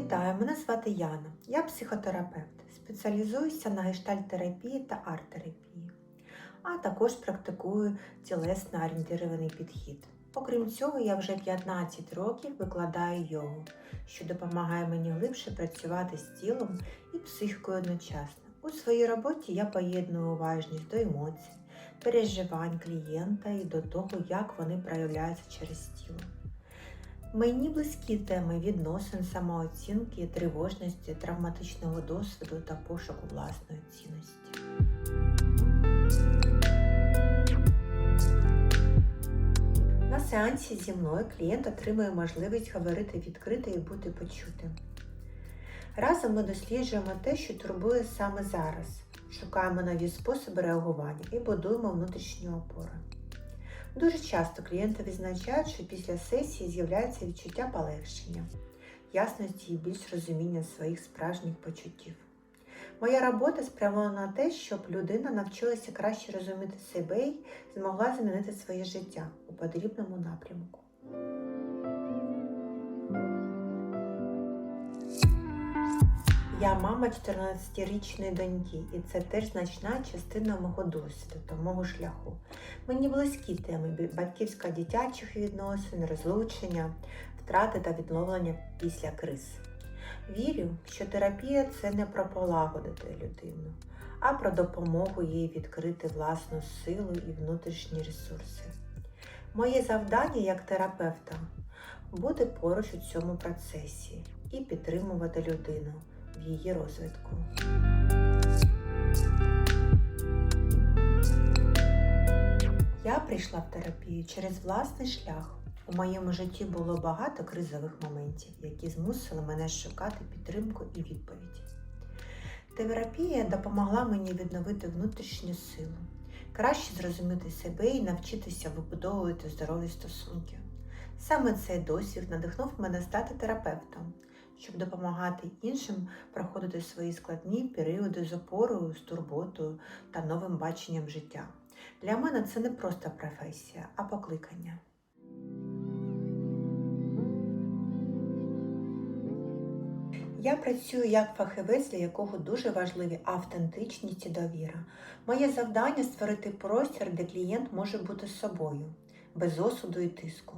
Вітаю, мене звати Яна. Я психотерапевт. Спеціалізуюся на гештальтерапії та арт-терапії, а також практикую тілесно орієнтований підхід. Окрім цього, я вже 15 років викладаю йогу, що допомагає мені глибше працювати з тілом і психікою одночасно. У своїй роботі я поєдную уважність до емоцій, переживань клієнта і до того, як вони проявляються через тіло. Мені близькі теми відносин, самооцінки, тривожності, травматичного досвіду та пошуку власної цінності. На сеансі зі мною клієнт отримує можливість говорити відкрито і бути почутим. Разом ми досліджуємо те, що турбує саме зараз, шукаємо нові способи реагування і будуємо внутрішню опору. Дуже часто клієнти відзначають, що після сесії з'являється відчуття полегшення, ясності і більш розуміння своїх справжніх почуттів. Моя робота спрямована на те, щоб людина навчилася краще розуміти себе і змогла змінити своє життя у потрібному напрямку. Я мама 14-річної доньки, і це теж значна частина мого досвіду мого шляху. Мені близькі теми батьківсько-дитячих відносин, розлучення, втрати та відновлення після криз. Вірю, що терапія це не про полагодити людину, а про допомогу їй відкрити власну силу і внутрішні ресурси. Моє завдання як терапевта бути поруч у цьому процесі і підтримувати людину її розвитку. Я прийшла в терапію через власний шлях. У моєму житті було багато кризових моментів, які змусили мене шукати підтримку і відповіді. Терапія допомогла мені відновити внутрішню силу, краще зрозуміти себе і навчитися вибудовувати здорові стосунки. Саме цей досвід надихнув мене стати терапевтом, щоб допомагати іншим проходити свої складні періоди з опорою, з турботою та новим баченням життя. Для мене це не просто професія, а покликання. Я працюю як фахівець, для якого дуже важливі автентичність і довіра. Моє завдання створити простір, де клієнт може бути собою, без осуду і тиску.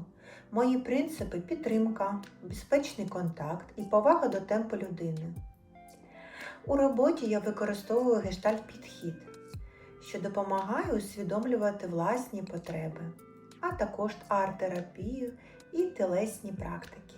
Мої принципи підтримка, безпечний контакт і повага до темпу людини. У роботі я використовую гештальт-підхід, що допомагає усвідомлювати власні потреби, а також арт-терапію і телесні практики.